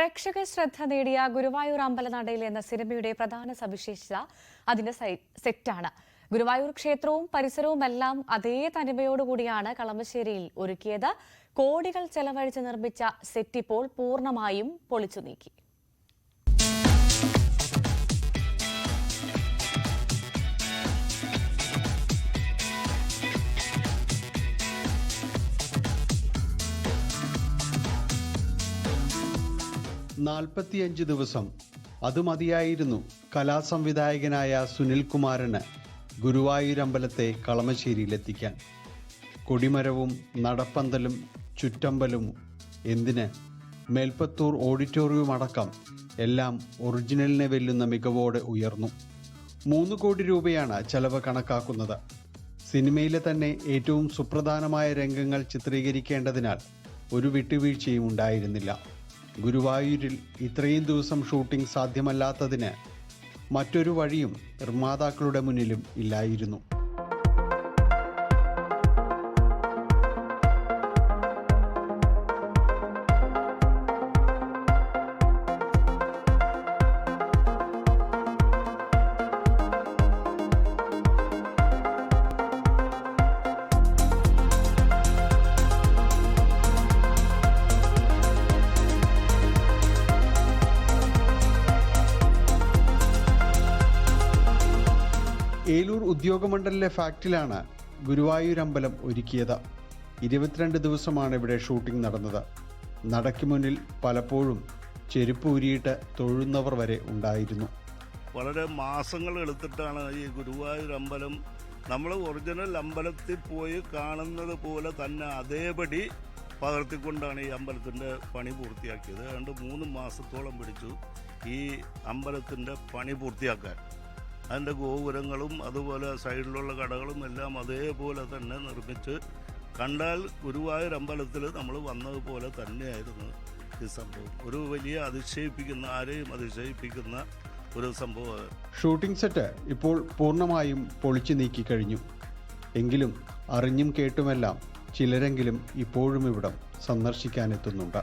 പ്രേക്ഷക ശ്രദ്ധ നേടിയ ഗുരുവായൂർ അമ്പലനടയിൽ എന്ന സിനിമയുടെ പ്രധാന സവിശേഷത അതിന്റെ സെറ്റാണ്. ഗുരുവായൂർ ക്ഷേത്രവും പരിസരവുമെല്ലാം അതേ തനിമയോടുകൂടിയാണ് കളമശ്ശേരിയിൽ ഒരുക്കിയത്. കോടികൾ ചെലവഴിച്ച് നിർമ്മിച്ച സെറ്റ് ഇപ്പോൾ പൂർണമായും പൊളിച്ചു നീക്കി. നാൽപ്പത്തിയഞ്ച് ദിവസം. അത് മതിയായിരുന്നു കലാസംവിധായകനായ സുനിൽകുമാരന് ഗുരുവായൂരമ്പലത്തെ കളമശ്ശേരിയിലെത്തിക്കാൻ. കൊടിമരവും നടപ്പന്തലും ചുറ്റമ്പലും എന്തിന്? മേൽപ്പത്തൂർ ഓഡിറ്റോറിയം അടക്കം എല്ലാം ഒറിജിനലിനെ വെല്ലുന്ന മികവോടെ ഉയർന്നു. മൂന്ന് കോടി രൂപയാണ് ചെലവ് കണക്കാക്കുന്നത്. സിനിമയിലെ തന്നെ ഏറ്റവും സുപ്രധാനമായ രംഗങ്ങൾ ചിത്രീകരിക്കേണ്ടതിനാൽ ഒരു വിട്ടുവീഴ്ചയും ഉണ്ടായിരുന്നില്ല. ഗുരുവായൂരിൽ ഇത്രയും ദിവസം ഷൂട്ടിംഗ് സാധ്യമല്ലാത്തതിന് മറ്റൊരു വഴിയും നിർമ്മാതാക്കളുടെ മുന്നിലും ഇല്ലായിരുന്നു. ഏലൂർ ഉദ്യോഗമണ്ഡലിലെ ഫാക്ടറിയിലാണ് ഗുരുവായൂരമ്പലം ഒരുക്കിയത്. ഇരുപത്തിരണ്ട് ദിവസമാണ് ഇവിടെ ഷൂട്ടിംഗ് നടന്നത്. നടയ്ക്ക് മുന്നിൽ പലപ്പോഴും ചെരുപ്പ് ഊരിയിട്ട് തൊഴുന്നവർ വരെ ഉണ്ടായിരുന്നു. വളരെ മാസങ്ങൾ എടുത്തിട്ടാണ് ഈ ഗുരുവായൂർ അമ്പലം നമ്മൾ ഒറിജിനൽ അമ്പലത്തിൽ പോയി കാണുന്നത് പോലെ തന്നെ അതേപടി പകർത്തിക്കൊണ്ടാണ് ഈ അമ്പലത്തിന്റെ പണി പൂർത്തിയാക്കിയത്. രണ്ട് മൂന്ന് മാസത്തോളം പിടിച്ചു ഈ അമ്പലത്തിന്റെ പണി പൂർത്തിയാക്കാൻ. അതിന്റെ ഗോപുരങ്ങളും അതുപോലെ സൈഡിലുള്ള കടകളും എല്ലാം അതേപോലെ തന്നെ നിർമ്മിച്ച് കണ്ടാൽ ഗുരുവായൂർ അമ്പലത്തിൽ നമ്മൾ വന്നതുപോലെ തന്നെയായിരുന്നു ഈ സംഭവം. ഒരു വലിയ അതിശയിപ്പിക്കുന്ന ആരെയും അതിശയിപ്പിക്കുന്ന ഒരു സംഭവം ഷൂട്ടിംഗ് സെറ്റ് ഇപ്പോൾ പൂർണമായും പൊളിച്ചു നീക്കി കഴിഞ്ഞു. എങ്കിലും അറിഞ്ഞും കേട്ടുമെല്ലാം ചിലരെങ്കിലും ഇപ്പോഴും ഇവിടം സന്ദർശിക്കാനെത്തുന്നുണ്ട്.